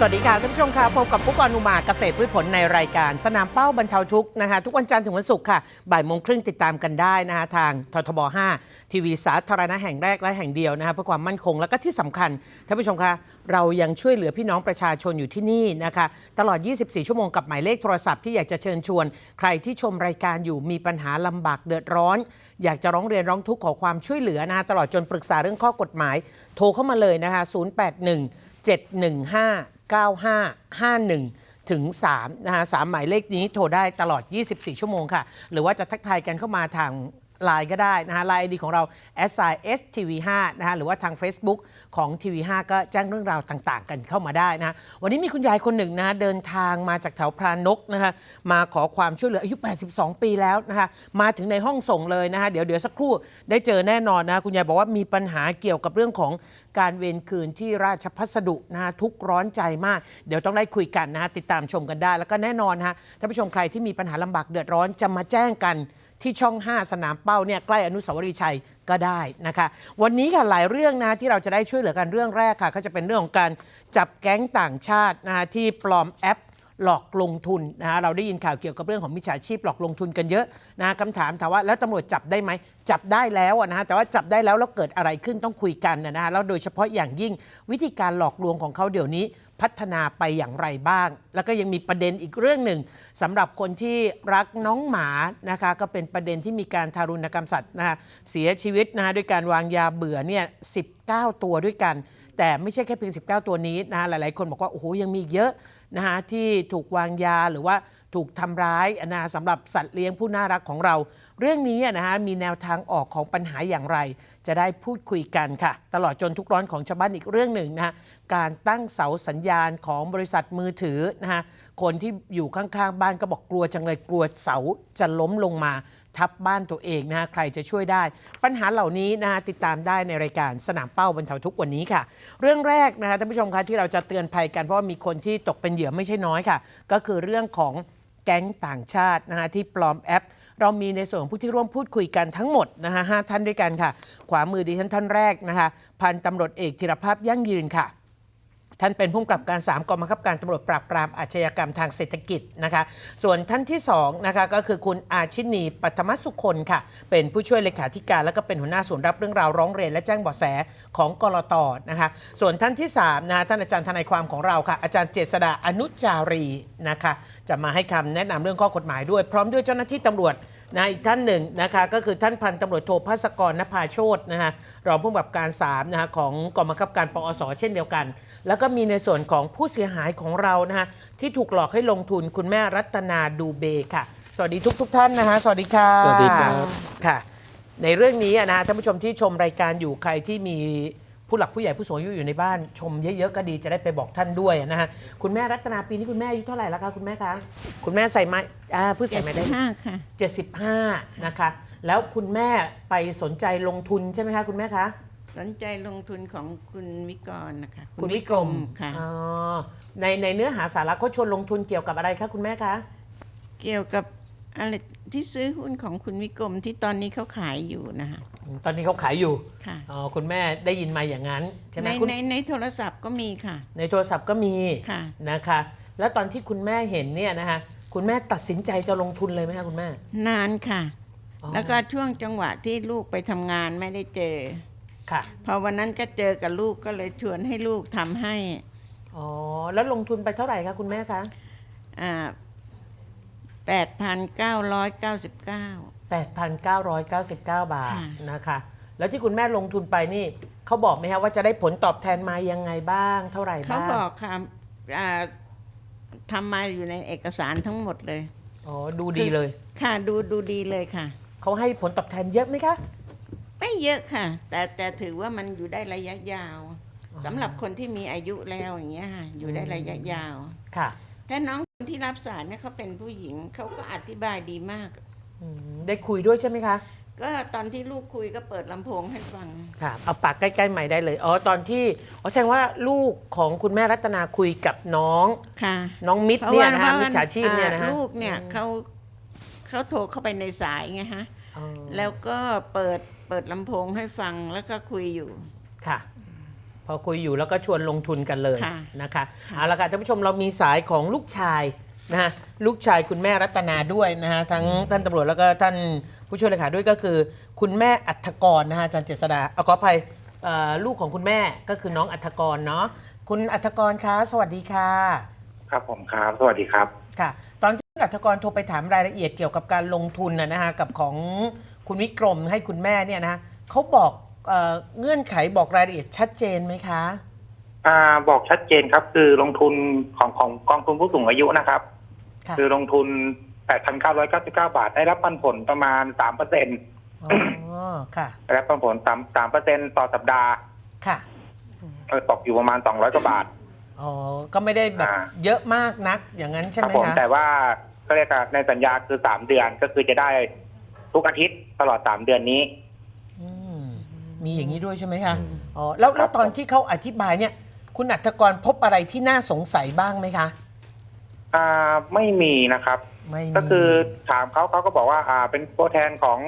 สวัสดีค่ะท่านผู้ชมค่ะพบกับปุ๊กอนุมาเกษตรพืชผลในรายการสนามเป้าบรรเทาทุกข์นะคะ ทุกวันจันทร์ถึงวันศุกร์ค่ะบ่ายโมงครึ่งติดตามกันได้นะคะทางททบ 5 ทีวีสาธารณะแห่งแรกและแห่งเดียวนะคะเพื่อความมั่นคงและก็ที่สำคัญท่านผู้ชมคะเรายังช่วยเหลือพี่น้องประชาชนอยู่ที่นี่นะคะ ตลอด 24 ชั่วโมงกับหมายเลขโทรศัพท์ที่อยากจะเชิญชวน ใครที่ชมรายการอยู่มีปัญหาลำบากเดือดร้อน อยากจะร้องเรียนร้องทุกข์ขอความช่วยเหลือนะคะตลอดจนปรึกษาเรื่องข้อกฎหมาย โทรเข้ามาเลยนะคะ081 715 9551 ถึง3นะคะสามหมายเลขนี้โทรได้ตลอด 24 ชั่วโมงค่ะ หรือว่าจะทักทายกันเข้ามาทาง ไลน์ก็ได้นะคะไลน์ไอดีของเรา s i s t v 5นะคะหรือว่าทาง Facebook ของ TV 5 ก็แจ้งเรื่องราวต่างๆ กันเข้ามาได้นะะวันนี้มีคุณยายคนหนึ่งนะะเดินทางมาจากแถวพรานกนะคะมาขอความช่วยเหลืออายุ 82 ปีแล้วนะคะมาถึงในห้องส่งเลยนะคะเดี๋ยวเดี๋ยวสักครู่ได้เจอแน่นอนนะคะคุณยายบอกว่ามีปัญหาเกี่ยวกับเรื่องของการเวรคืนที่ราชพัสดุนะะทุกร้อนใจมาก เดี๋ยวต้องได้คุยกันนะฮะติดตามชมกันได้ แล้วก็แน่นอนนะฮะท่านผู้ชมใครที่มีปัญหาลำบากเดือดร้อนจะมาแจ้งกัน ที่ช่อง 5 สนามเป้าเนี่ยใกล้อนุสาวรีย์ชัยก็ได้นะคะ วันนี้ค่ะหลายเรื่องนะที่เราจะได้ช่วยเหลือกันเรื่องแรกค่ะ ก็จะเป็นเรื่องของการจับแก๊งต่างชาตินะฮะที่ปลอมแอปหลอกลงทุนนะฮะเราได้ยินข่าวเกี่ยวกับเรื่องของมิจฉาชีพหลอกลงทุนกันเยอะนะฮะคำถามถามว่าแล้วตำรวจจับได้ไหมจับได้แล้วนะฮะแต่ว่าจับได้แล้วแล้วเกิดอะไรขึ้นต้องคุยกันนะฮะแล้วโดยเฉพาะอย่างยิ่งวิธีการหลอกลวงของเขาเดี๋ยวนี้ พัฒนาไปอย่างไรบ้าง แล้วก็ยังมีประเด็นอีกเรื่องหนึ่งสำหรับคนที่รักน้องหมานะคะก็เป็นประเด็นที่มีการทารุณกรรมสัตว์นะคะเสียชีวิตนะคะด้วยการวางยาเบื่อเนี่ย19 ตัวด้วยกัน แต่ไม่ใช่แค่เพียง 19 ตัวนี้นะฮะหลายๆ คนบอกว่าโอ้โหยังมีเยอะนะคะที่ถูกวางยาหรือว่า ถูกทำร้ายนะสำหรับสัตว์เลี้ยงผู้น่ารักของเรา เรื่องนี้นะฮะมีแนวทางออกของปัญหาอย่างไร จะได้พูดคุยกันค่ะ ตลอดจนทุกร้อนของชาวบ้านอีกเรื่องหนึ่งนะฮะการตั้งเสาสัญญาณของบริษัทมือถือนะฮะคนที่อยู่ข้างๆ บ้านก็บอกกลัวจังเลยกลัวเสาจะล้มลงมาทับบ้านตัวเองนะฮะใครจะช่วยได้ ปัญหาเหล่านี้นะฮะติดตามได้ในรายการสนามเป้าบรรเทาทุกข์วันนี้ค่ะ เรื่องแรกนะฮะท่านผู้ชมคะที่เราจะเตือนภัยกันเพราะว่ามีคนที่ตกเป็นเหยื่อไม่ใช่น้อยค่ะ ก็คือเรื่องของ แก๊งต่างชาตินะคะที่ปลอมแอป เรามีในส่วนของผู้ที่ร่วมพูดคุยกันทั้งหมดนะคะห้าท่านด้วยกันค่ะ ขวามือดิฉันท่านแรกนะคะพันตำรวจเอกธีรภาพยั่งยืนค่ะ ท่านเป็นผู้กำกับการ 3กองบังคับการตำรวจปราบปรามอาชญากรรมทางเศรษฐกิจนะคะ ส่วนท่านที่2นะคะก็คือคุณอาชินีปัทมสุคนค่ะ เป็นผู้ช่วยเลขาธิการ และก็เป็นหัวหน้าศูนย์รับเรื่องราวร้องเรียนและแจ้งเบาะแสของกรตนะคะ ส่วนท่านที่3นะคะท่านอาจารย์ทนายความของเราค่ะ อาจารย์เจษดาอนุจารีนะคะ จะมาให้คำแนะนำเรื่องข้อกฎหมายด้วย พร้อมด้วยเจ้าหน้าที่ตำรวจนะอีกท่านหนึ่งนะคะก็คือท่านพันตำรวจโทภาสกรนภาโชตนะคะรองผู้กำกับการ3นะคะของกองบังคับการปอสเช่นเดียวกัน แล้วก็มีในส่วนของผู้เสียหายของเรานะคะที่ถูกหลอกให้ลงทุนคุณแม่รัตนาดูเบค่ะ สวัสดีทุกทท่านนะคะสวัสดีค่ะสวัสดีครับ ค่ะ ในเรื่องนี้อะนะท่านผู้ชมที่ชมรายการอยู่ใครที่มีผู้หลักผู้ใหญ่ผู้สูงอายุอยู่ในบ้าน ชมเยอะๆก็ดีจะได้ไปบอกท่านด้วยนะฮะคุณแม่รัตนาปีนี้คุณแม่อายุเท่าไหร่แล้วคะคุณแม่คะคุณแม่ใส่ไม้อ่าพูดใส่ไม้ได้ห้าค่ะ 75 นะคะ แล้วคุณแม่ไปสนใจลงทุนใช่ไหมคะ คุณแม่คะ สนใจลงทุนของคุณวิกรณ์นะคะคุณวิกรมค่ะ อ๋อในในเนื้อหาสาระเขาชวนลงทุนเกี่ยวกับอะไรคะคุณแม่คะเกี่ยวกับอะไรที่ซื้อหุ้นของคุณวิกรมที่ตอนนี้เขาขายอยู่นะคะตอนนี้เขาขายอยู่ค่ะ อ๋อคุณแม่ได้ยินมาอย่างนั้นใช่ไหมในคุณในในโทรศัพท์ก็มีค่ะในโทรศัพท์ก็มีค่ะ นะคะ แล้วตอนที่คุณแม่เห็นเนี่ยนะคะคุณแม่ตัดสินใจจะลงทุนเลยไหมคะคุณแม่นานค่ะ อ๋อแล้วก็ช่วงจังหวะที่ลูกไปทำงานไม่ได้เจอ ค่ะ พอวันนั้นก็เจอกับลูกก็เลยชวนให้ลูกทำให้อ๋อ แล้วลงทุนไปเท่าไหร่คะคุณแม่คะอ่าแปดพันเก้าร้อยเก้าสิบเก้า 8,999 บาทค่ะ นะคะ แล้วที่คุณแม่ลงทุนไปนี่เขาบอกไหมคะว่าจะได้ผลตอบแทนมายังไงบ้าง เท่าไหร่เขาบ้างบอกค่ะอ่าทำมาอยู่ในเอกสารทั้งหมดเลย อ๋อ ดูดีเลย ค่ะดูดูดีเลยค่ะ เขาให้ผลตอบแทนเยอะไหมคะ ไม่เยอะค่ะ แต่แต่ถือว่ามันอยู่ได้ระยะยาวสำหรับคนที่มีอายุแล้วอย่างเงี้ยค่ะอยู่ได้ระยะยาว ค่ะแต่น้องคนที่รับสารเนี่ยเขาเป็นผู้หญิงเขาก็อธิบายดีมาก อืมได้คุยด้วยใช่ไหมคะ ก็ตอนที่ลูกคุยก็เปิดลำโพงให้ฟัง ค่ะ เอาปากใกล้ๆใหม่ได้เลย อ๋อ ตอนที่ อ๋อ แสดงว่าลูกของคุณแม่รัตนาคุยกับน้อง ค่ะน้องมิตรเพราะเนี่ยว่านะเพคะราะมิว่าจฉาชีพเนี่ยนะอ่าฮะลูกเนี่ยเขาเขาโทรเข้าไปในสายไงฮะ อ๋อแล้วก็เปิด เปิดลำโพงให้ฟังแล้วก็คุยอยู่ ค่ะ พอคุยอยู่แล้วก็ชวนลงทุนกันเลยค่ะนะคะเอาละค่ะท่านผู้ชมเรามีสายของลูกชายนะฮะลูกชายคุณแม่รัตนาด้วยนะฮะทั้งท่านตำรวจแล้วก็ท่านผู้ช่วยเลขาด้วยก็คือ คุณแม่อัฐกรนะฮะอาจารย์เจษดาเอาขออภัยเอ่อลูกของคุณแม่ก็คือน้องอัฐกรเนาะคุณอัฐกรคะสวัสดีค่ะ ครับผมครับ สวัสดีครับ ค่ะ ตอนที่คุณอัฐกรโทรไปถามรายละเอียดเกี่ยวกับการลงทุนนะนะฮะกับของ คุณวิกรมให้คุณแม่เนี่ยนะเขาบอกเอ่อเงื่อนไขบอกรายละเอียดชัดเจนไหมคะ อ่าบอกชัดเจนครับ คือลงทุนของของกองทุนผู้สูงอายุนะครับ ค่ะ คือลงทุน 8,999 บาท ได้รับปันผลประมาณ3เปอร์เซ็นต์อ๋อค่ะได้รับปันผล3 3เปอร์เซ็นต์ต่อสัปดาห์ค่ะ เออตกอยู่ประมาณ 200 กว่าบาท อ๋อ ก็ไม่ได้แบบอ่า เยอะมากนักอย่างนั้นใช่ครัไหมผม คะ แต่ว่าก็เรียกว่าในสัญญาคือ 3 เดือนก็คือจะได้ ทุกอาทิตย์ตลอด3เดือนนี้ อืมมีอย่างนี้ด้วยใช่ไหมคะอ๋อแล้วแล้วครับตอนที่เขาอธิบายเนี่ย คุณอัฐกรพบอะไรที่น่าสงสัยบ้างไหมคะ อ่าไม่มีนะครับ ไม่มีก็คือถามเขาเขาก็บอกว่าอ่าเป็นตัวแทนของ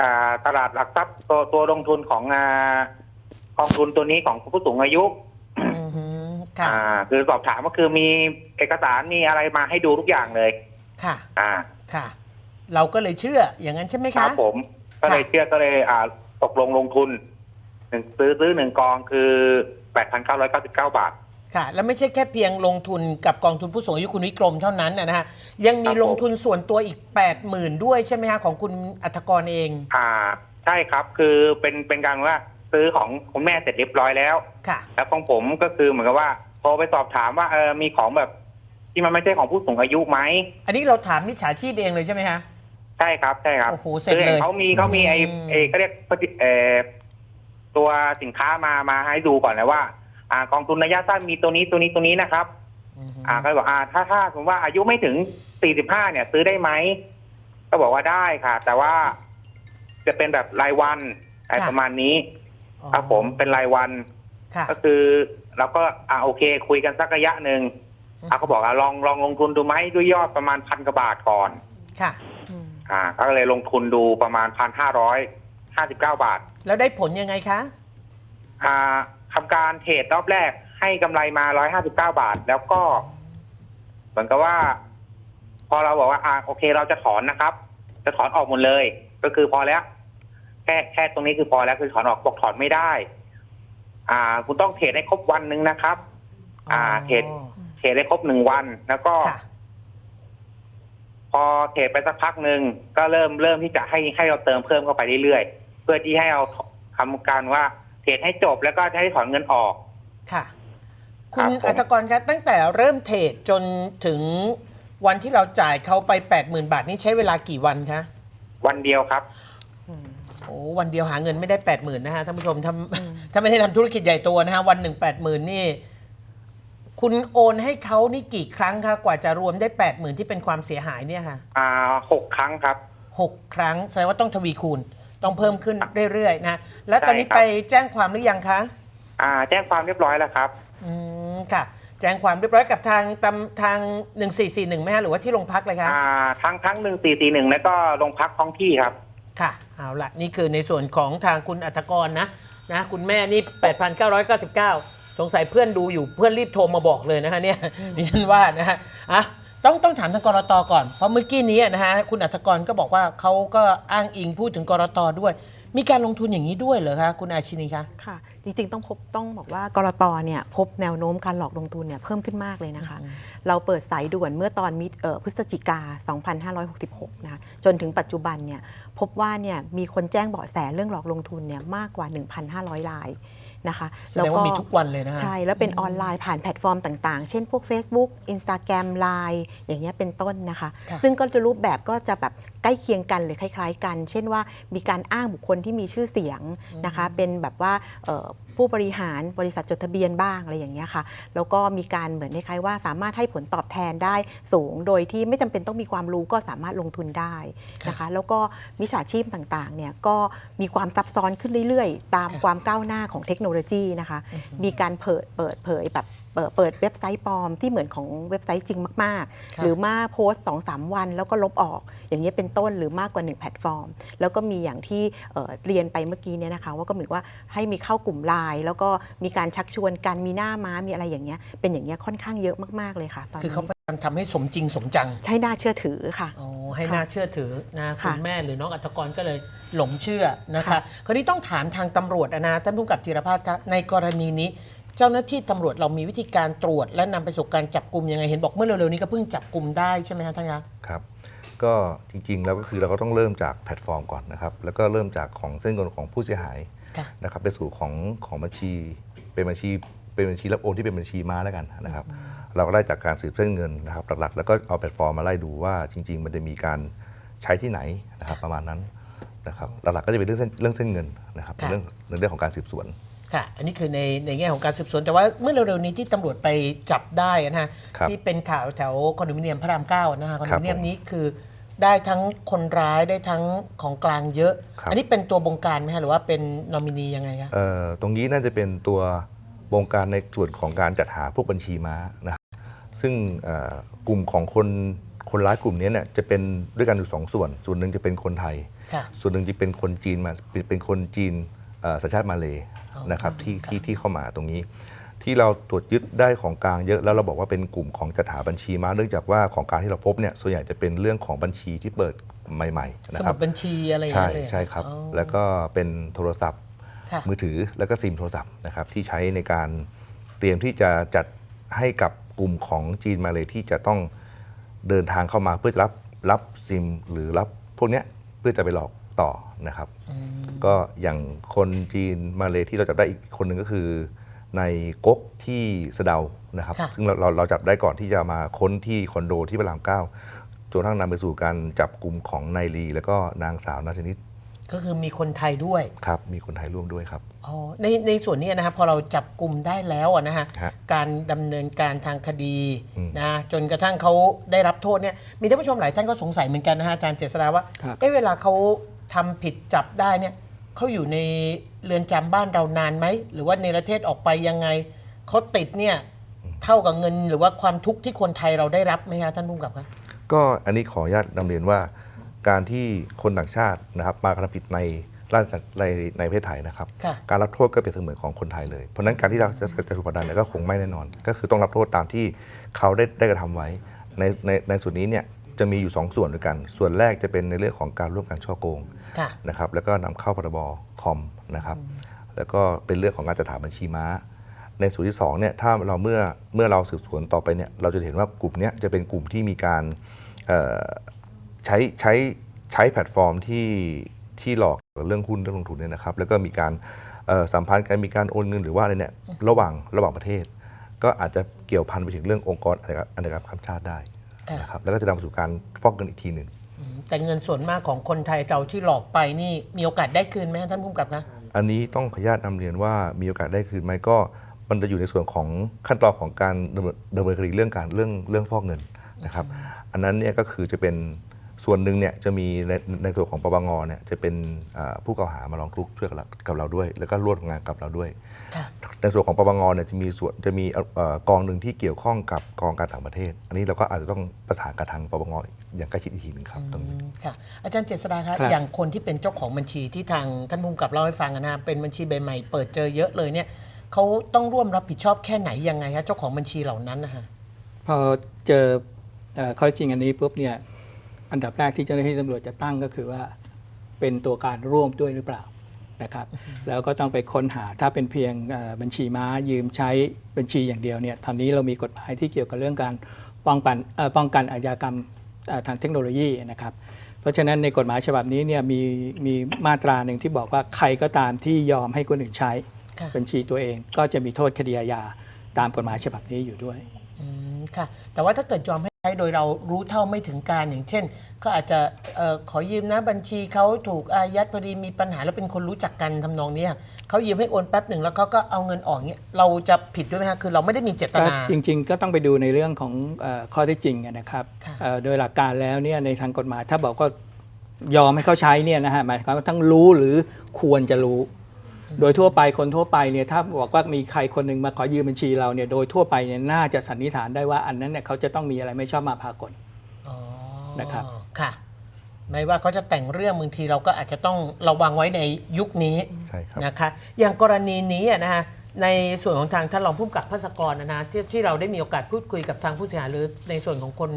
อ่าตลาดหลักทรัพย์ตัวตัวลงทุนของอ่ากองทุนตัวนี้ของผู้สูงอายุอือหือค่ะอ่า คือสอบถามก็คือมีเอกสารมีอะไรมาให้ดูทุกอย่างเลย ค่ะ อ่า ค่ะ เราก็เลยเชื่ออย่างนั้นใช่ไหมครัคะบผม ก็เลยเชื่อก็เลยอ่าตกลงลงทุนหนึ่งซื้อซื้อหนึ่งกองคือแปดพันเก้าร้อยเก้าสิบเก้าบาท ค่ะ แล้วไม่ใช่แค่เพียงลงทุนกับกองทุนผู้สูงอายุคุณวิกรมเท่านั้นนะนะฮะยังมีครับผม ลงทุนส่วนตัวอีก 8 0,000 ด้วยใช่ไหมคะของคุณอัฐกรเอง อ่าใช่ครับคือเป็นเป็นการว่าซื้อของคุณแม่เสร็จเรียบร้อยแล้ว ค่ะ แล้วของผมก็คือเหมือนกับว่าโทรไปสอบถามว่าเออมีของแบบที่มันไม่ใช่ของผู้สูงอายุไหมอันนี้เราถามมิจฉาชีพเองเลยใช่ไหมคะ ใช่ครับใช่ครับโอ้โหเสร็จเลยคือเขามีเขามีไออืมไอเขาเรียกเออตัวสินค้ามามาให้ดูก่อนเลยว่า อ่ากองทุนระยะสั้นมีตัวนี้ตัวนี้ตัวนี้นะครับอือหืออ่าก็เลยบอกอ่าถ้าถ้าสมมติว่าอายุไม่ถึง45เนี่ย ซื้อได้ไหมก็บอกว่าได้ค่ะ แต่ว่าจะเป็นแบบรายวันอะไรประมาณนี้ครับผมเป็นรายวันค่ะก็คือเราก็อ่าโอเค คุยกันสักระยะหนึ่งอืมอ่าก็บอกอ่าลองลองลงทุนดูไหมด้วยยอดประมาณพันกว่าบาทก่อนค่ะ อ่าก็เลยลงทุนดูประมาณพันห้าร้อยห้าสิบเก้าบาท แล้วได้ผลยังไงคะ อ่าทำการเทรดรอบแรกให้กำไรมาร้อยห้าสิบเก้าบาท แล้วก็ เหมือนกับว่า พอเราบอกว่าอ่าโอเคเราจะถอนนะครับ จะถอนออกหมดเลย ก็คือพอแล้ว แค่แค่ตรงนี้คือพอแล้วคือถอนออกบอกถอนไม่ได้ อ่า คุณต้องเทรดให้ครบวันหนึ่งนะครับ อ่าเทรด เทรดให้ครบหนึ่งวัน แล้วก็ค่ะ พอเทรดไปสักพักหนึ่งก็เริ่มเริ่มที่จะให้ให้เราเติมเพิ่มเข้าไปเรื่อยๆ เพื่อที่ให้เราทำการว่าเทรดให้จบแล้วก็จะให้ถอนเงินออก ค่ะคคุรัณบผม อัฐกรคะตั้งแต่เริ่มเทรดจนถึงวันที่เราจ่ายเขาไป 80,000 บาทนี่ใช้เวลากี่วันคะ วันเดียวครับ โอ้วันเดียวหาเงินไม่ได้ 80,000 นะฮะท่านผู้ชมทำถ้าไม่ได้ทำธุรกิจใหญ่โตนะฮะ วันหนึ่ง80,000 นี่ คุณโอนให้เขานี่กี่ครั้งคะกว่าจะรวมได้80,000ที่เป็นความเสียหายเนี่ยค่ะอ่าหกครั้งครับหกครั้งแสดงว่าต้องทวีคูณ ต้องเพิ่มขึ้นเรื่อยๆนะแล้วตอนนี้ใช่ครับ ไปแจ้งความหรือยังคะ อ่าแจ้งความเรียบร้อยแล้วครับ อืมค่ะ แจ้งความเรียบร้อยกับทางตำทาง 1441ไหมฮะหรือว่าที่โรงพักเลยคะ อ่าทั้งทั้งหนึ่งสี่สี่หนึ่งแล้วก็โรงพักท้องที่ครับ ค่ะเอาละนี่คือในส่วนของทางคุณอัตกรนะนะคุณแม่นี่ 8,999 สงสัยเพื่อนดูอยู่เพื่อนรีบโทรมาบอกเลยนะคะเนี่ยดิฉันว่านะฮะอะต้องต้องถามทางกรตก่อน เพราะเมื่อกี้นี้นะฮะคุณอัธกรก็บอกว่าเขาก็อ้างอิงพูดถึงกรตด้วย มีการลงทุนอย่างนี้ด้วยเหรอคะคุณอาชินีคะค่ะ จริงๆต้องพบต้องบอกว่ากรตเนี่ยพบแนวโน้มการหลอกลงทุนเนี่ยเพิ่มขึ้นมากเลยนะคะ เราเปิดสายด่วนเมื่อตอนมิเอ่อพฤศจิกา 2566 นะคะจนถึงปัจจุบันเนี่ยพบว่าเนี่ยมีคนแจ้งเบาะแสเรื่องหลอกลงทุนเนี่ยมากกว่า 1,500ราย นะคะแสดงว่ามีทุกวันเลยนะฮะใช่ แล้วเป็นออนไลน์ผ่านแพลตฟอร์มต่างๆ เช่นพวก Facebook Instagram Line อย่างเงี้ยเป็นต้นนะคะค่ะซึ่งก็จะรูปแบบก็จะแบบใกล้เคียงกันหรือคล้าย ๆ กัน เช่นว่ามีการอ้างบุคคลที่มีชื่อเสียงนะคะเป็นแบบว่าเอ่อ ผู้บริหารบริษัทจดทะเบียนบ้างอะไรอย่างเงี้ยค่ะ แล้วก็มีการเหมือนคล้ายๆว่าสามารถให้ผลตอบแทนได้สูง โดยที่ไม่จำเป็นต้องมีความรู้ก็สามารถลงทุนได้นะคะ แล้วก็มิจฉาชีพต่างๆเนี่ยก็มีความซับซ้อนขึ้นเรื่อยๆ ตามค่ะความก้าวหน้าของเทคโนโลยีนะคะ มีการเปิดเปิดเผยแบบเปิดเปิดเว็บไซต์ปลอมที่เหมือนของเว็บไซต์จริงมากค่ะๆหรือมาโพสต์2อสวัน แล้วก็ลบออก อย่างนี้ยเป็นต้นหรือมากกว่า 1 แพลตฟอร์ม แล้วก็มีอย่างที่เอ่อเรียนไปเมื่อกี้เนี่ยนะคะ ว่าก็เหมือนว่าให้มีเข้ากลุ่มไลน์แล้วก็มีการชักชวนกันมีหน้าม้ามีอะไรอย่างเงี้ยเป็นอย่างเงี้ยค่อนข้างเยอะมากๆเลยค่ะตอนคือนี้เขาพยายามทำให้สมจริงสมจัง ใช้น่าเชื่อถือค่ะอ๋อให้น่าเชื่อถือนะคุค่ะณแม่หรือน้องอัธกรก็เลยหลงเชื่อนะคะค่ะคราวนี้ต้องถามทางตำรวจนะท่านผู้กำกับธีรภาสคะในกรณีนี้ เจ้าหน้าที่ตำรวจเรามีวิธีการตรวจ และนำไปสู่การจับกลุ่มยังไงเห็นบอกเมื่อเร็วๆนี้ก็เพิ่งจับกลุ่มได้ใช่ไหมคะท่านคะครับก็จริงๆแล้วก็คือเราก็ต้องเริ่มจากแพลตฟอร์มก่อนนะครับ แล้วก็เริ่มจากของเส้นเงินของผู้เสียหายค่ะนะครับไปสู่ของของบัญชีเป็นบัญชี เป็นบัญชีรับโอนที่เป็นบัญชีม้าแล้วกันนะครับ เราก็ได้จากการสืบเส้นเงินนะครับหลักๆ แล้วก็เอาแพลตฟอร์มมาไล่ดูว่าจริง ๆ มันจะมีการใช้ที่ไหนนะครับประมาณนั้นนะครับหลักๆก็จะเป็นเรื่องเส้นเรื่องเส้นเงินนะครับในเรื่องในเรื่องของการสืบสวน ค่ะ อันนี้คือในในแง่ของการสืบสวน แต่ว่าเมื่อเร็วๆนี้ที่ตำรวจไปจับได้นะฮะครับที่เป็นข่าวแถวคอนโดมิเนียมพระรามเก้านะฮะคอนโดมิเนียมผมนี้คือได้ทั้งคนร้ายได้ทั้งของกลางเยอะ ครับ อันนี้เป็นตัวบงการไหมฮะหรือว่าเป็นนอมินียังไงคะ เอ่อตรงนี้น่าจะเป็นตัวบงการในส่วนของการจัดหาพวกบัญชีม้านะครับซึ่งเอ่อกลุ่มของคนคนร้ายกลุ่มนี้เนี่ยจะเป็นด้วยกันอยู่สองส่วน ส่วนหนึ่งจะเป็นคนไทย ค่ะ ส่วนหนึ่งจะเป็นคนจีนมาเป็นเป็นคนจีนเอ่อ สัญชาติมาเลยอ๋อนะครับที่ครับที่ที่เข้ามาตรงนี้ ที่เราตรวจยึดได้ของกลางเยอะแล้วเราบอกว่าเป็นกลุ่มของจัดหาบัญชีม้าเนื่องจากว่าของกลารที่เราพบเนี่ยส่วนใหญ่จะเป็นเรื่องของบัญชีที่เปิดใหม่ๆสนะคมุรัดบบัญชีอะไรอย่างใช่เงี้ยเลยใช่ครับ อ๋อแล้วก็เป็นโทรศัพท์ ค่ะมือถือแล้วก็ซิมโทรศัพท์นะครับที่ใช้ในการเตรียมที่จะจัดให้กับกลุ่มของจีนมาเลยที่จะต้องเดินทางเข้ามาเพื่อจะรับรับซิมหรือรับพวกเนี้ยเพื่อจะไปหลอก ต่อนะครับ ก็อย่างคนจีนมาเลยที่เราจับได้อีกคนหนึ่งก็คือ ในก๊กที่สะเดานะครับ ค่ะ ซึ่งเราเราเราจับได้ก่อนที่จะมาค้นที่คอนโดที่พระรามเก้าจนกระทั่งนำไปสู่การจับกลุ่มของนายลี แล้วก็นางสาวนาชนิดก็คือมีคนไทยด้วยครับ มีคนไทยร่วมด้วยครับ อ๋อในในส่วนนี้นะครับพอเราจับกลุ่มได้แล้วอะนะฮะฮะ การดำเนินการทางคดีอืมนะจนกระทั่งเขาได้รับโทษเนี่ยมีท่านผู้ชมหลายท่านก็สงสัยเหมือนกันนะฮะอาจารย์เจษฎาว่าครับ เอ๊ะเวลาเขา ทำผิดจับได้เนี่ยเขาอยู่ในเรือนจำบ้านเรานานไหม หรือว่าในประเทศออกไปยังไงเขาติดเนี่ยเท่ากับเงินหรือว่าความทุกข์ที่คนไทยเราได้รับไหมฮะท่านผู้กำกับครับก็อันนี้ขออนุญาตนำเรียนว่าการที่คนต่างชาตินะครับมากระทำผิดในราชในในประเทศไทยนะครับ ค่ะ การรับโทษก็เป็นเสมือนของคนไทยเลย เพราะฉะนั้นการที่เราจะจะถูกประดันเนี่ยก็คงไม่แน่นอน ก็คือต้องรับโทษตามที่เขาได้ได้กระทำไว้ ในในในส่วนนี้เนี่ย จะมีอยู่ 2 ส่วนด้วยกัน ส่วนแรกจะเป็นในเรื่องของการร่วมกันช่อโกงค่ะ นะครับแล้วก็นำเข้าพรบคอมนะครับแล้วก็เป็นเรื่องของการจัดหาบัญชีม้า ในส่วนที่2เนี่ยถ้าเราเมื่อเมื่อเราสืบสวนต่อไปเนี่ยเราจะเห็นว่ากลุ่มเนี้ยจะเป็นกลุ่มที่มีการเอ่อใช้ใช้ใช้แพลตฟอร์มที่ที่หลอกเกี่ยวกับเรื่องหุ้นเรื่องลงทุนเนี่ยนะครับแล้วก็มีการเอ่อสัมพันธ์กันมีการโอนเงินหรือว่าอะไรเนี่ยระหว่างระหว่างประเทศ ก็อาจจะเกี่ยวพันไปถึงเรื่ององค์กรอาชญากรรมข้ามชาติได้ค่ะ นะครับแล้วก็จะนำไปสู่การฟอกเงินอีกทีหนึ่งแต่เงินส่วนมากของคนไทยเราที่หลอกไปนี่มีโอกาสได้คืนไหมฮะท่านผู้กำกับคะอันนี้ต้องขออนุญาตนำเรียนว่ามีโอกาสได้คืนไหมก็มันจะอยู่ในส่วนของขั้นตอนของการดำเนินดำเนินคดีเรื่องการเรื่องเรื่องฟอกเงินนะครับ อันนั้นเนี่ยก็คือจะเป็น ส่วนหนึ่งเนี่ยจะมีในในส่วนของปปงเนี่ยจะเป็นอ่าผู้กล่าวหามาร้องทุกข์ช่วยกับเรากับเราด้วย แล้วก็ร่วมทำงานกับเราด้วยค่ะในส่วนของปปงเนี่ยจะมีส่วนจะมีเอ่อกองหนึ่งที่เกี่ยวข้องกับกองการต่างประเทศ อันนี้เราก็อาจจะต้องประสานกับทางปปงอย่างใกล้ชิดอีกทีหนึ่งครับตรงนี้ค่ะอาจารย์เจษฎาคะครับอย่างคนที่เป็นเจ้าของบัญชีที่ทางท่านภูมิกับเล่าให้ฟังอะนะเป็นบัญชีใบใหม่เปิดเจอเยอะเลยเนี่ยเขาต้องร่วมรับผิดชอบแค่ไหนยังไงฮะเจ้าของบัญชีเหล่านั้นนะคะพอเจอเอ่อข้อเท็จจริงอันนี้ปุ๊บเนี่ย อันดับแรกที่เจ้าหน้าที่ตำรวจจะตั้งก็คือว่าเป็นตัวการร่วมด้วยหรือเปล่านะครับ แล้วก็ต้องไปค้นหาถ้าเป็นเพียงเอ่อบัญชีม้ายืมใช้บัญชีอย่างเดียวเนี่ยตอนนี้เรามีกฎหมายที่เกี่ยวกับเรื่องการป้องกันเอ่อป้องกันอาชญากรรมเอ่อทางเทคโนโลยีนะครับ เพราะฉะนั้นในกฎหมายฉบับนี้เนี่ยมีมีมาตราหนึ่งที่บอกว่าใครก็ตามที่ยอมให้คนอื่นใช้ค่ะบัญชีตัวเอง ก็จะมีโทษคดีอาญาตามกฎหมายฉบับนี้อยู่ด้วยอืมค่ะ แต่ว่าถ้าเกิดยอมให้ ใช้โดยเรารู้เท่าไม่ถึงการอย่างเช่นก็อาจจะเออขอยืมนะบัญชีเขาถูกอายัดพอดีมีปัญหาแล้วเป็นคนรู้จักกันทำนองเนี้ยเขายืมให้โอนแป๊บหนึ่งแล้วเขาก็เอาเงินออกเนี้ยเราจะผิดด้วยไหมคะคือเราไม่ได้มีเจตก็นา จริง ๆ ก็ต้องไปดูในเรื่องของเออข้อเท็จจริงอะนะครับค่ะเอ่อโดยหลักการแล้วเนี่ยในทางกฎหมายถ้าบอกก็ยอมให้เขาใช้เนี่ยนะฮะหมายความว่าทั้งรู้หรือควรจะรู้ โดยทั่วไปคนทั่วไปเนี่ยถ้าบอกว่ามีใครคนหนึ่งมาขอยืมบัญชีเราเนี่ยโดยทั่วไปเนี่ยน่าจะสันนิษฐานได้ว่าอันนั้นเนี่ยเขาจะต้องมีอะไรไม่ชอบมาพากลอ๋อนะครับค่ะไม่ว่าเขาจะแต่งเรื่องบางทีเราก็อาจจะต้องระวังไว้ในยุคนี้ใช่ครับนะคะ อย่างกรณีนี้อะนะคะในส่วนของทางท่านรองผู้กำกับภาสกรนะนะที่ที่เราได้มีโอกาสพูดคุยกับทางผู้เสียหายหรือในส่วนของคน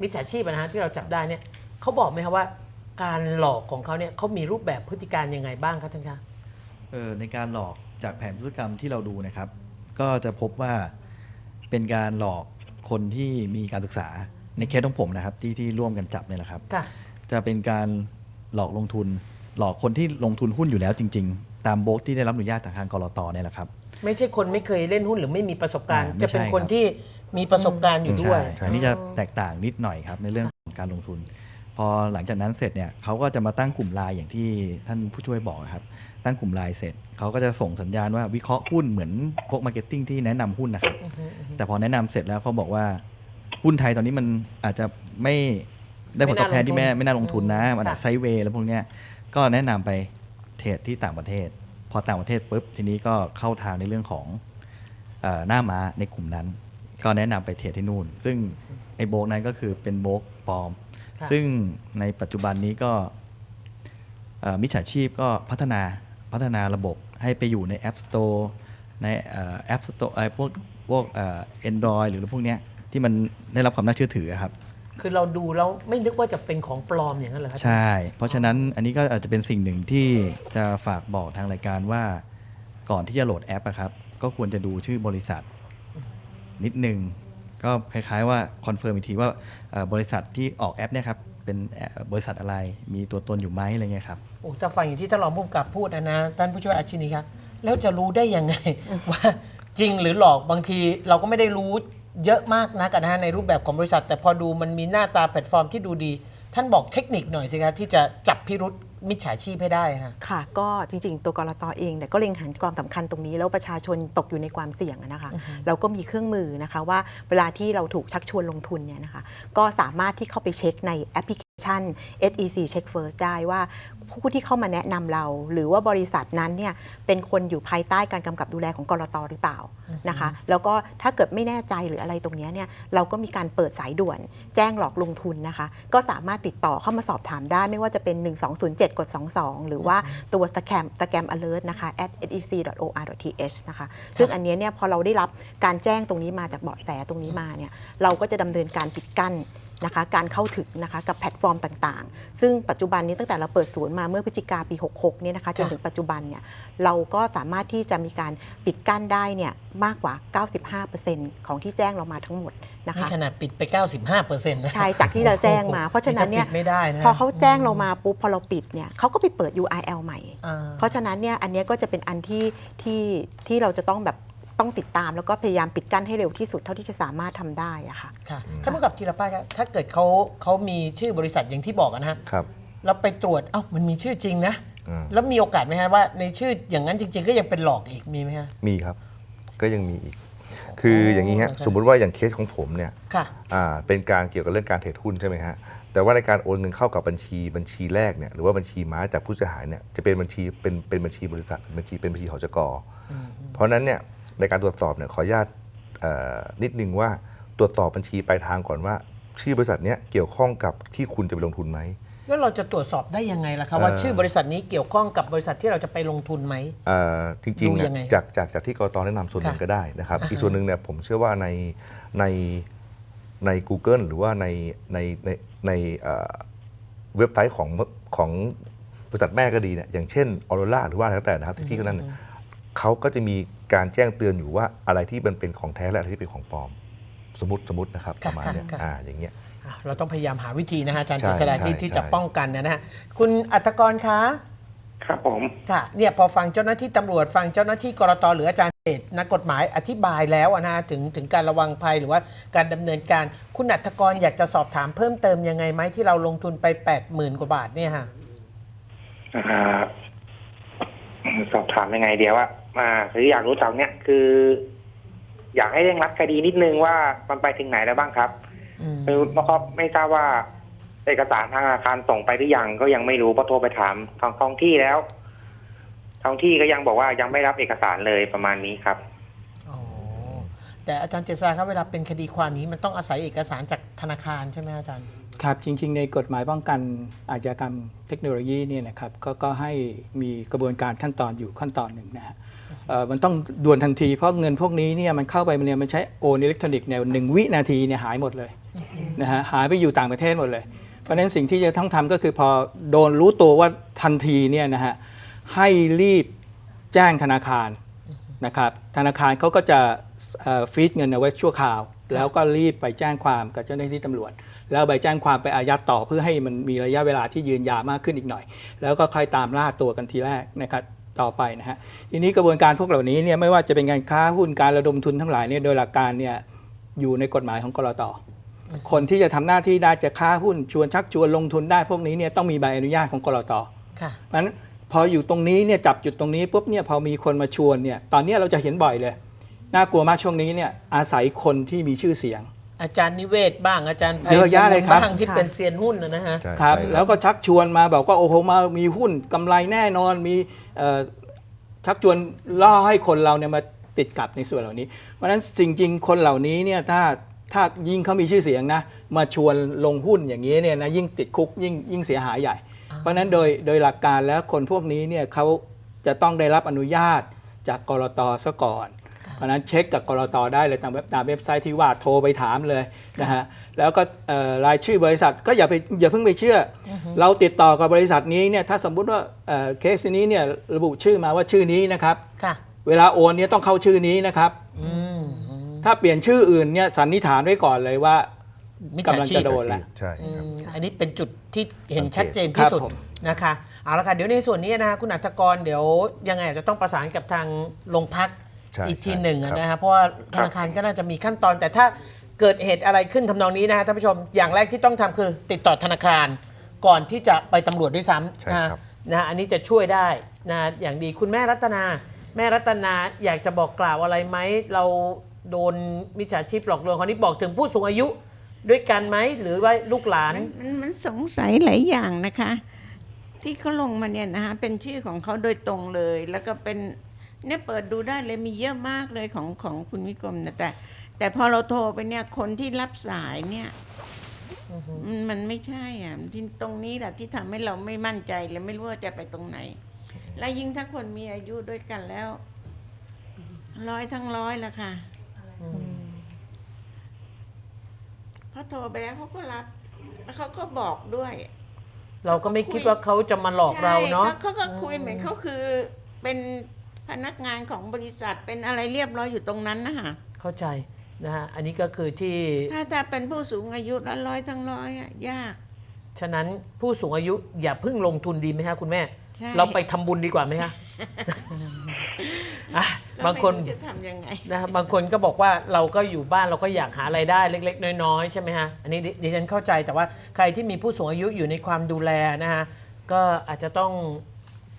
มิจฉาชีพอะนะฮะที่เราจับได้เนี่ยเขาบอกไหมคะว่า การหลอกของเขาเนี่ยเขามีรูปแบบพฤติการยังไงบ้างคะท่านคะเออ ในการหลอกจากแผนพฤติกรรมที่เราดูนะครับ ก็จะพบว่าเป็นการหลอกคนที่มีการศึกษาในเคสของผมนะครับ ที่ที่ร่วมกันจับเนี่ยแหละครับ ค่ะ จะเป็นการหลอกลงทุน หลอกคนที่ลงทุนหุ้นอยู่แล้วจริง ๆ ตามโบรกที่ได้รับอนุญาตจากทางกรตเนี่ยแหละครับ ไม่ใช่คนไม่เคยเล่นหุ้นหรือไม่มีประสบการณ์ อ่าไม่จะเป็นใช่คนครับ ที่มีประสบการณ์อยู่ด้วยใช่อันนี้จะแตกต่างนิดหน่อยครับในเรื่องของการลงทุน พอหลังจากนั้นเสร็จเนี่ยเขาก็จะมาตั้งกลุ่มไลน์อย่างที่ท่านผู้ช่วยบอกครับ ตั้งกลุ่มไลน์เสร็จเขาก็จะส่งสัญญาณว่าวิเคราะห์หุ้นเหมือนพวกมาร์เก็ตติ้งที่แนะนำหุ้นนะครับแต่พอแนะนำเสร็จแล้วเขาบอกว่าหุ้นไทยตอนนี้มันอาจจะไม่ได้ผลตอบแทนที่แม่ไม่น่าลงทุนนะมันอาจค่ะไซด์เวย์แล้วพวกเนี้ยก็แนะนำไปเทรดที่ต่างประเทศ พอต่างประเทศปุ๊บทีนี้ก็เข้าทางในเรื่องของเอ่อหน้าม้าในกลุ่มนั้น ก็แนะนำไปเทรดที่นู่น ซึ่งไอ้โบรกนั้นก็คือเป็นโบรกปลอมค่ะซึ่งในปัจจุบันนี้ก็เอ่อมิจฉาชีพก็พัฒนา พัฒนาระบบให้ไปอยู่ใน App Store ในแอปสโตร์ไอ้พวกพวกเอ็นดรอยหรือพวกเนี้ยที่มันได้รับความน่าเชื่อถืออะครับ คือเราดูแล้วไม่นึกว่าจะเป็นของปลอมอย่างนั้นเหรอคะใช่ เพราะฉะนั้นอันนี้ก็อาจจะเป็นสิ่งหนึ่งที่จะฝากบอกทางรายการว่า ก่อนที่จะโหลดแอปอะครับ ก็ควรจะดูชื่อบริษัท นิดนึง ก็คล้ายๆว่าคอนเฟิร์มอีกทีว่าเอ่อบริษัทที่ออกแอปเนี่ยครับ เป็นบริษัทอะไร มีตัวตนอยู่ไหมอะไรเงี้ยครับโอ้ถ้าฟังอย่างที่ท่านรองผู้กำกับพูดนะนะท่านผู้ช่วยอาชินีครับแล้วจะรู้ได้ยังไงว่าจริงหรือหลอกบางทีเราก็ไม่ได้รู้เยอะมากนะกันนะฮะในรูปแบบของบริษัท แต่พอดูมันมีหน้าตาแพลตฟอร์มที่ดูดี ท่านบอกเทคนิคหน่อยสิครับที่จะจับพิรุษ มิจฉาชีพให้ได้ค่ะ ค่ะ ก็จริง ๆ ตัวกรตเองเนี่ยก็เล็งเห็นความสำคัญตรงนี้ แล้วประชาชนตกอยู่ในความเสี่ยงอะนะคะ เราก็มีเครื่องมือนะคะว่าเวลาที่เราถูกชักชวนลงทุนเนี่ยนะคะ ก็สามารถที่เข้าไปเช็คในแอปพลิเค ชัน SEC Check First ได้ว่าผู้ที่เข้ามาแนะนำเรา หรือว่าบริษัทนั้นเนี่ยเป็นคนอยู่ภายใต้การกำกับดูแลของกรตหรือเปล่านะคะ แล้วก็ถ้าเกิดไม่แน่ใจหรืออะไรตรงเนี้ยเนี่ยเราก็มีการเปิดสายด่วน แจ้งหลอกลงทุนนะคะ ก็สามารถติดต่อเข้ามาสอบถามได้ไม่ว่าจะเป็น 1207กด22 หรือว่าตัวสแกมสแกม alert นะคะ at sec.or.th นะคะซึ่งอันเนี้ยเนี่ยพอเราได้รับการแจ้งตรงนี้มาจากเบาะแสตรงนี้มาเนี่ยเราก็จะดำเนินการปิดกั้น นะคะการเข้าถึงนะคะกับแพลตฟอร์มต่างๆ ซึ่งปัจจุบันนี้ตั้งแต่เราเปิดศูนย์มาเมื่อพฤศจิกาปี 66เนี่ยนะคะจนถึงปัจจุบันเนี่ยเราก็สามารถที่จะมีการปิดกั้นได้เนี่ยมากกว่า 95%ของที่แจ้งเรามาทั้งหมดนะนี่คะขนาดปิดไป 95เปอร์เซ็นต์นะใช่จากที่เราแจ้งมา เพราะฉะนั้นเนี่ยนี่ก็ปิดไม่ได้นะพอเขาแจ้งเรามาปุ๊บพอเราปิดเนี่ยเขาก็ไปเปิด URL ใหม่อ่าเพราะฉะนั้นเนี่ยอันเนี้ยก็จะเป็นอันที่ที่ที่เราจะต้องแบบ ต้องติดตามแล้วก็พยายามปิดกั้นให้เร็วที่สุดเท่าที่จะสามารถทำได้อะค่ะ ค่ะท่านผู้กำกับธีรพัฒน์ครับถ้าเกิดเขาเขามีชื่อบริษัทอย่างที่บอกอะนะฮะครับ แล้วไปตรวจเอ้ามันมีชื่อจริงนะอ่าแล้วมีโอกาสไหมฮะว่าในชื่ออย่างนั้นจริง ๆ ก็ยังเป็นหลอกอีกมีไหมฮะ มีครับ ก็ยังมีอีก คืออย่างนี้ฮะครับสมมุติว่าอย่างเคสของผมเนี่ย ค่ะ อ่าเป็นการเกี่ยวกับเรื่องการเทรดหุ้นใช่ไหมฮะ แต่ว่าในการโอนเงินเข้ากับบัญชีบัญชีแรกเนี่ยหรือว่าบัญชีม้าจากผู้เสียหายเนี่ยจะเป็นบัญชีเป็นเป็นบัญชีบริษัทบัญชีเป็นบัญชีหจกเพราะฉะนั้นเนี่ย ในการตรวจสอบเนี่ยขออนุญาตเอ่อนิดนึงว่าตรวจสอบบัญชีปลายทางก่อนว่า ชื่อบริษัทเนี้ยเกี่ยวข้องกับที่คุณจะไปลงทุนไหมแล้วเราจะตรวจสอบได้ยังไงล่ะคะว่าเอ่อชื่อบริษัทนี้เกี่ยวข้องกับบริษัทที่เราจะไปลงทุนไหมเอ่อจริงดูๆยัเนี่ยงไงจากจากจากที่กรตแนะนำส่วนหนึ่งค่ะก็ได้นะครับอ่าฮะอีกส่วนหนึ่งเนี่ยผมเชื่อว่าในในใน Google หรือว่าในในในในเอ่อเว็บไซต์ของของบริษัทแม่ก็ดีเนี่ยอย่างเช่นออโรราหรือว่าอะไรก็แต่นะครับที่ที่นั้นเนี่ยเขาก็จะมี การแจ้งเตือนอยู่ว่าอะไรที่มันเป็นของแท้และอะไรที่เป็นของปลอม สมมติสมมตินะครับปค่ะระมาณเนี้ยค่ะ อ่าอย่างเงี้ย อะเราต้องพยายามหาวิธีนะฮะอาจารย์ใช่เจษฎาที่ใช่ที่จะใช่ ป้องกันนะฮะคุณอัตกรคะครับผม ค่ะเนี่ยพอฟังเจ้าหน้าที่ตำรวจฟังเจ้าหน้าที่กรตหรืออาจารย์เดชนักกฎหมายอธิบายแล้วอะนะถึงถึงการระวังภัยหรือว่าการดำเนินการ คุณอัตกรอยากจะสอบถามเพิ่มเติมยังไงไหมที่เราลงทุนไป 8 0,000 กว่าบาทเนี่ยค่ะอ่าสอบถามยังไงเดียวว่า อ่าคืออยากรู้จักเนี่ยคือ อยากให้เร่งรัดคดีนิดนึงว่ามันไปถึงไหนแล้วบ้างครับอืมคือเพราะไม่ทราบว่า เอกสารทางธนาคารส่งไปหรือยังก็ยังไม่รู้เพราะโทรไปถามทางท้องที่แล้วท้องที่ก็ยังบอกว่ายังไม่รับเอกสารเลยประมาณนี้ครับอ๋อแต่อาจารย์เจษฎาครับเวลาเป็นคดีความนี้มันต้องอาศัยเอกสารจากธนาคารใช่ไหมอาจารย์ครับจริง ๆ ในกฎหมายป้องกันอาชญากรรมเทคโนโลยีเนี่ยนะครับก็ก็ให้มีกระบวนการขั้นตอนอยู่ขั้นตอนหนึ่งนะฮะเอ่อ มันต้องด่วนทันทีเพราะเงินพวกนี้เนี่ยมันเข้าไปมันเนี่ยมันใช้โอนอิเล็กทรอนิกส์เนี่ยหนึ่งวินาทีเนี่ยหายหมดเลยนะฮะหายไปอยู่ต่างประเทศหมดเลย เพราะฉะนั้นสิ่งที่จะต้องทำก็คือพอโดนรู้ตัวว่าทันทีเนี่ยนะฮะให้รีบแจ้งธนาคารนะครับธนาคารเขาก็จะฟีดเงินเอาไว้ชั่วคราว แล้วก็รีบไปแจ้งความกับเจ้าหน้าที่ตำรวจ แล้วไปแจ้งความไปอายัดต่อเพื่อให้มันมีระยะเวลาที่ยืนยาวมากขึ้นอีกหน่อย แล้วก็ค่อยตามล่าตัวกันทีแรกนะครับ ต่อไปนะฮะทีนี้กระบวนการพวกเหล่านี้เนี่ยไม่ว่าจะเป็นการค้าหุ้นการระดมทุนทั้งหลายเนี่ยโดยหลักการเนี่ยอยู่ในกฎหมายของกรตคนที่จะทำหน้าที่ได้จะค้าหุ้นชวนชักชวนลงทุนได้พวกนี้เนี่ยต้องมีใบอนุญาตของกรตค่ะเพราะฉะนั้นพออยู่ตรงนี้เนี่ยจับจุดตรงนี้ปุ๊บเนี่ยพอมีคนมาชวนเนี่ยตอนเนี้ยเราจะเห็นบ่อยเลย น่ากลัวมากช่วงนี้เนี่ยอาศัยคนที่มีชื่อเสียง อาจารย์นิเวศบ้างอาจารย์ไพเยอะแยะเลยครับ บ้างที่เป็นเซียนหุ้นนะนะฮะ ใช่ครับใช่แล้วก็ชักชวนมาบอกว่าโอ้โหมามีหุ้นกำไรแน่นอนมีเอ่อชักชวนล่อให้คนเราเนี่ยมาติดกับในส่วนเหล่านี้ เพราะฉะนั้นสิ่งจริงคนเหล่านี้เนี่ยถ้าถ้ายิ่งเขามีชื่อเสียงนะมาชวนลงหุ้นอย่างนี้เนี่ยนะยิ่งติดคุกยิ่งยิ่งเสียหายใหญ่ เพราะฉะนั้นโดยโดยหลักการแล้วคนพวกนี้เนี่ยเขาจะต้องได้รับอนุญาตจากกรตซะก่อน เพราะฉะนั้นเช็คกับกรตได้เลยตามเว็บตามเว็บไซต์ที่ว่าโทรไปถามเลยนะฮะแล้วก็เอ่อรายชื่อบริษัทก็อย่าไปอย่าเพิ่งไปเชื่ออเราติดต่อกับบริษัทนี้เนี่ยถ้าสมมุติว่าเอ่อเคสนี้เนี่ยระบุชื่อมาว่าชื่อนี้นะครับค่ะเวลาโอนเนี่ยต้องเข้าชื่อนี้นะครับอืมถ้าเปลี่ยนชื่ออื่นเนี่ยสันนิษฐานไว้ก่อนเลยว่ามิจฉากำลังชีจะพโดนละใช่อืครับมอันนี้เป็นจุดที่เห็นชัดเจนครัที่บสุดผมนะคะเอาละค่ะเดี๋ยวในส่วนนี้นะคะคุณอัตกรเดี๋ยวยังไงอาจจะต้องประสานกับทางโรงพัก ใช่อีกทีใช่หนึ่งอะครับ นะคะเพราะว่าธนาคารก็น่าจะมีขั้นตอน แต่ถ้าเกิดเหตุอะไรขึ้นทำนองนี้นะคะท่านผู้ชมอย่างแรกที่ต้องทำคือติดต่อธนาคาร ก่อนที่จะไปตำรวจด้วยซ้ำใช่นะครับนะอันนี้จะช่วยได้นะอย่างดีคุณแม่รัตนา แม่รัตนาอยากจะบอกกล่าวอะไรไหมเราโดนมิจฉาชีพหลอกลวงคราวนี้บอกถึงผู้สูงอายุด้วยกันไหมหรือว่าลูกหลาน มันมันมันสงสัยหลายอย่างนะคะ ที่เขาลงมาเนี่ยนะคะเป็นชื่อของเขาโดยตรงเลย แล้วก็เป็น เนี่ยเปิดดูได้เลยมีเยอะมากเลยของของคุณวิกรมนะแต่ แต่พอเราโทรไปเนี่ยคนที่รับสายเนี่ยมันมันไม่ใช่อะที่ตรงนี้แหละที่ทำให้เราไม่มั่นใจและไม่รู้ว่าจะไปตรงไหน และยิ่งถ้าคนมีอายุด้วยกันแล้ว ร้อยทั้งร้อยละค่ะพอโทรไปแล้วเขาก็รับ แล้วเขาก็บอกด้วย เราก็ไม่คิดว่าเขาจะมาหลอกเราเนาะใช่เขาก็คุยเหมือนเขาคือเป็น พนักงานของบริษัทเป็นอะไรเรียบร้อยอยู่ตรงนั้นนะคะเข้าใจนะฮะอันนี้ก็คือที่ถ้าถ้าเป็นผู้สูงอายุแล้วร้อยทั้งร้อยอะยาก ฉะนั้นผู้สูงอายุอย่าเพิ่งลงทุนดีไหมฮะคุณแม่ ใช่ เราไปทำบุญดีกว่าไหมฮะ อะก็บางคนไม่รู้จะทำยังไงนะฮะบางคนก็บอกว่าเราก็อยู่บ้านเราก็อยากหาไรายได้เล็ก ๆ น้อยๆใช่ไหมฮะอันนี้ดิดิฉันเข้าใจแต่ว่าใครที่มีผู้สูงอายุอยู่ในความดูแลนะฮะก็อาจจะต้อง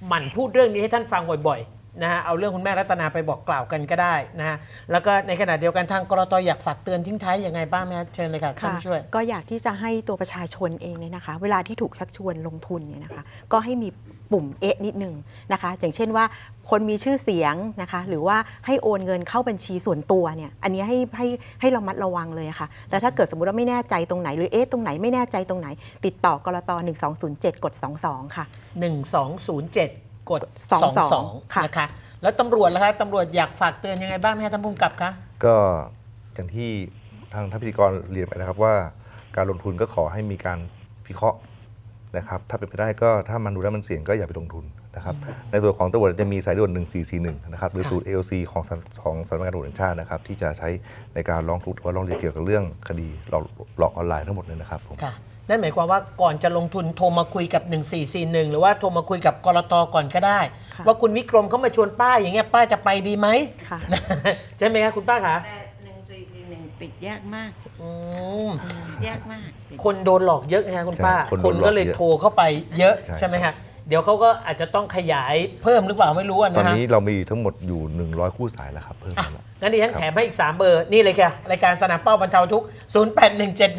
หมั่นพูดเรื่องนี้ให้ท่านฟังบ่อยๆ นะฮะเอาเรื่องคุณแม่รัตนาไปบอกกล่าวกันก็ได้นะฮะแล้วก็ในขณะเดียวกันทางกรตอยากฝากเตือนทิ้งท้ายยังไงบ้างไหมฮะเชิญเลยค่ะท่านค่ะผู้ช่วย ก็อยากที่จะให้ตัวประชาชนเองเนี่ยนะคะ เวลาที่ถูกชักชวนลงทุนเนี่ยนะคะ ก็ให้มีปุ่มเอะนิดนึงนะคะ อย่างเช่นว่าคนมีชื่อเสียงนะคะ หรือว่าให้โอนเงินเข้าบัญชีส่วนตัวเนี่ย อันนี้ให้ให้ให้เรามัดระวังเลยอะค่ะ แล้วถ้าเกิดสมมติว่าไม่แน่ใจตรงไหน หรือเอ๊ะตรงไหนไม่แน่ใจตรงไหน ติดต่อกรต1207 กด 22 ค่ะ 1207 กด 22 22ค่ะนะคะ แล้วตำรวจล่ะคะตำรวจอยากฝากเตือนยังไงบ้างไหมคะท่านผู้กำกับคะ ก็อย่างที่ทางท่านพิธีกรเรียนไปนะครับว่า การลงทุนก็ขอให้มีการพิเคราะห์นะครับ ถ้าเป็นไปได้ก็ถ้ามันดูแล้วมันเสี่ยงก็อย่าไปลงทุนนะครับ ในส่วนของตำรวจจะมีสายด่วน 1441 นะครับหรือค่ะ สูตร AOC ของสำของสำนักงานตำรวจแห่งชาตินะครับ ที่จะใช้ในการร้องทุกข์หรือว่าร้องเรียนเกี่ยวกับเรื่องคดีหลอกหลอกออนไลน์ทั้งหมดเลยนะครับผม ค่ะ นั่นหมายความว่าก่อนจะลงทุนโทรมาคุยกับ 1441 หรือว่าโทรมาคุยกับกรตก่อนก็ได้ ค่ะว่าคุณวิกรมเขามาชวนป้าอย่างเงี้ยป้าจะไปดีไหม ค่ะ ใช่ไหมคะคุณป้าคะแต่หนึ่งสี่สี่หนึ่งติดยากมาก อืมยากมากติดคนโดนหลอกเยอะนะคะคุณป้าใช่คนโดคนนหลอกก็เลยเยอะโทรเข้าไปเยอะใช่ ใช่ไหมคะ เดี๋ยวเขาก็อาจจะต้องขยายเพิ่มหรือเปล่าไม่รู้อะตอนนะฮะนี้เรามีทั้งหมดอยู่ 100 คู่สายแล้วครับ เพิ่มมาแล้ว งั้นดิฉันครับแถมให้อีก 3 เบอร์ นี่เลยค่ะ รายการสนามเป้าบรรเทาทุกข์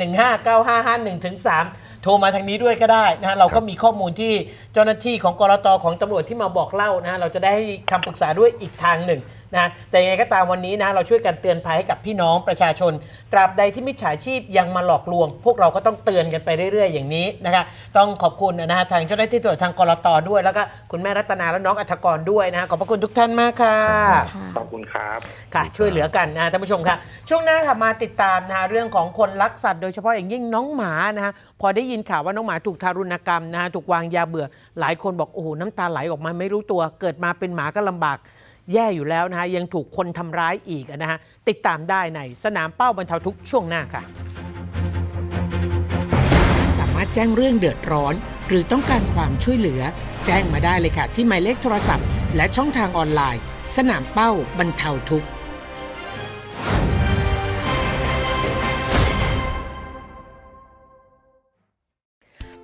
0817159551ถึง3โทรมาทางนี้ด้วยก็ได้นะฮะเราก็มีข้อมูลที่เจ้าหน้าที่ของกรตของตำรวจที่มาบอกเล่านะฮะเราจะได้ให้คำปรึกษาด้วยอีกทางหนึ่ง นะแต่ยังไงก็ตามวันนี้นะเราช่วยกันเตือนภัยให้กับพี่น้องประชาชน ตราบใดที่มิจฉาชีพยังมาหลอกลวง พวกเราก็ต้องเตือนกันไปเรื่อย ๆ อย่างนี้นะคะต้องขอบคุณนะฮะทางเจ้าหน้าที่ตำรวจทางกรตด้วย แล้วก็คุณแม่รัตนาและน้องอัธกรด้วยนะฮะขอบพระคุณทุกท่านมากค่ะขอบคุณครับค่ะ ช่วยเหลือกันนะฮะท่านผู้ชมค่ะ ช่วงหน้าค่ะมาติดตามนะฮะเรื่องของคนรักสัตว์โดยเฉพาะอย่างยิ่งน้องหมานะฮะพอได้ยินข่าวว่าน้องหมาถูกทารุณกรรมนะฮะถูกวางยาเบื่อหลายคนบอกโอ้โหน้ำตาไหลออกมาไม่รู้ตัว เกิดมาเป็นหมาก็ลำบาก แย่อยู่แล้วนะฮะยังถูกคนทำร้ายอีกนะฮะติดตามได้ในสนามเป้าบรรเทาทุกช่วงหน้าค่ะ สามารถแจ้งเรื่องเดือดร้อน หรือต้องการความช่วยเหลือ แจ้งมาได้เลยค่ะ ที่หมายเลขโทรศัพท์ และช่องทางออนไลน์ สนามเป้าบรรเทาทุกข์